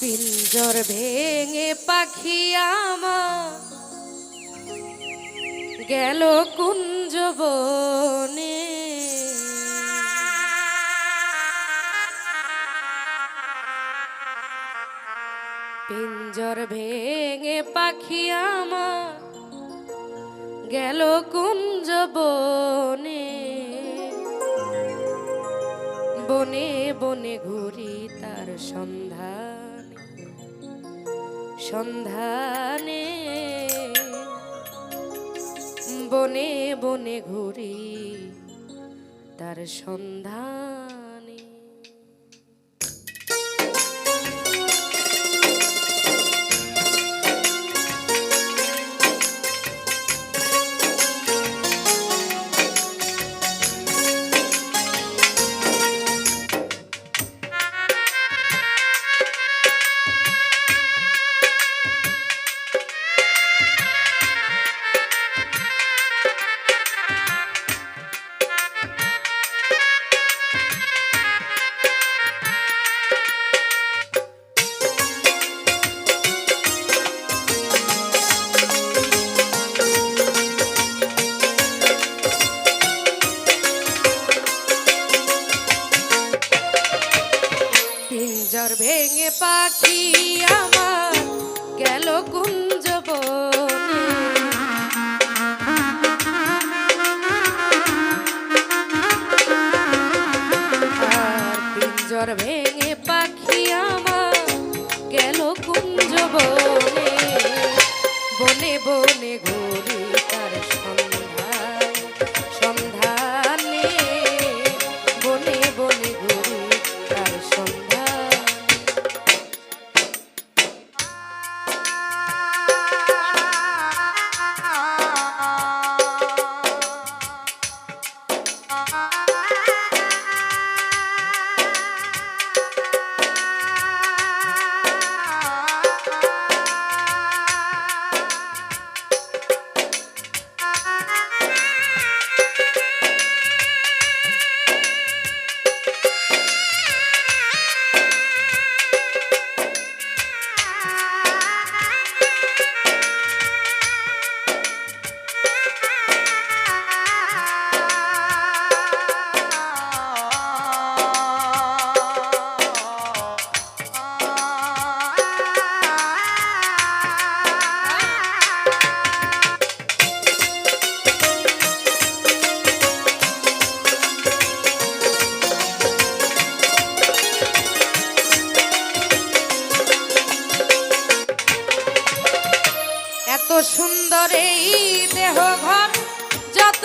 পিঞ্জর ভেঙে পাখি আমার। গেল কুঞ্জ বনে। পিঞ্জর ভেঙে পাখি আমার। গেল কুঞ্জ বনে। বনে বনে ঘুরি তার সন্ধানে সন্ধানে বনে বনে ঘুরি তার সন্ধানে পিঞ্জর ভেঙে পাখি আমার গেল কুঞ্জ পিঞ্জর ভেঙে পাখি আমার গেল কুঞ্জ বনে বনে ঘুরি তার সন্ধান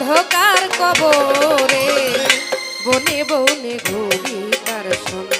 অন্ধকার কবরে বনে বনে ঘুরি তার সন্ধানে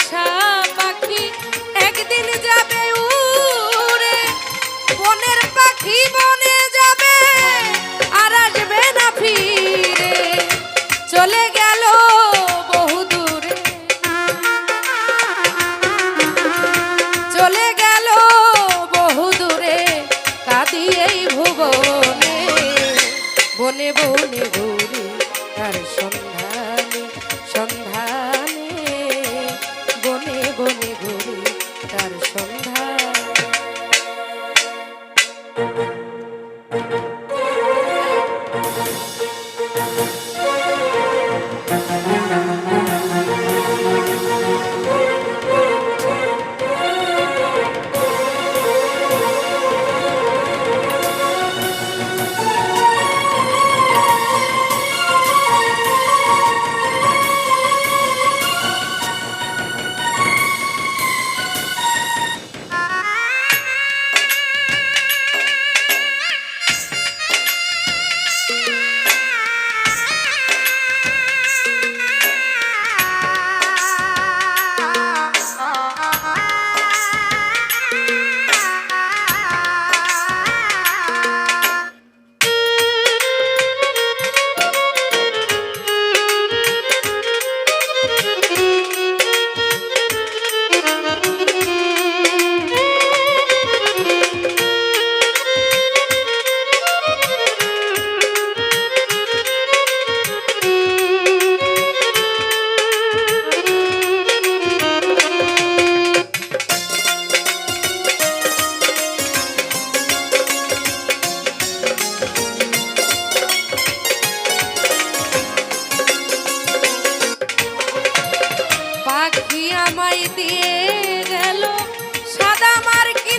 ঘরে তার সন্ধ্যা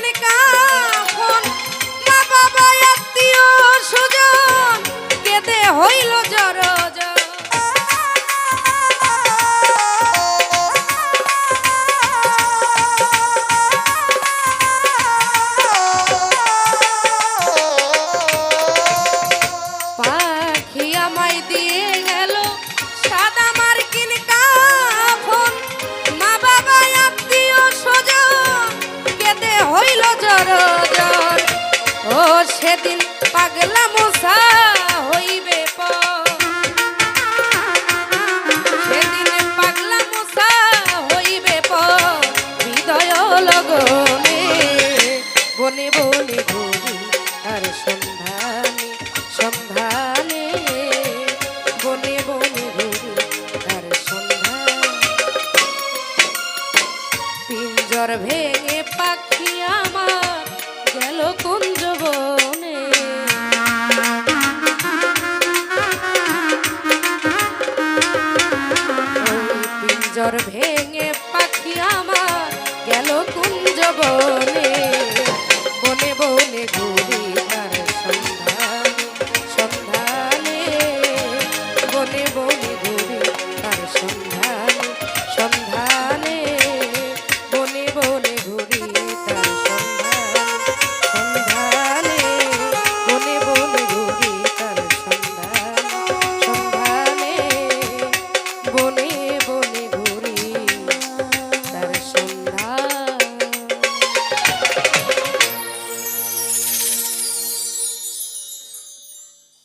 கண்ணனுக்கா সেদিন পাগলা মোসা হইবে সেদিন পাগলা মোসা হইবে হৃদয় লগনে, বনে বনে ঘুরি আর সন্ধানে সন্ধানে। বনে বনে ঘুরি আর সন্ধান। পিঞ্জর ভেঙে পাখি আমার গেল কুঞ্জবন। যৌবনে বনে বনে ঘুরি।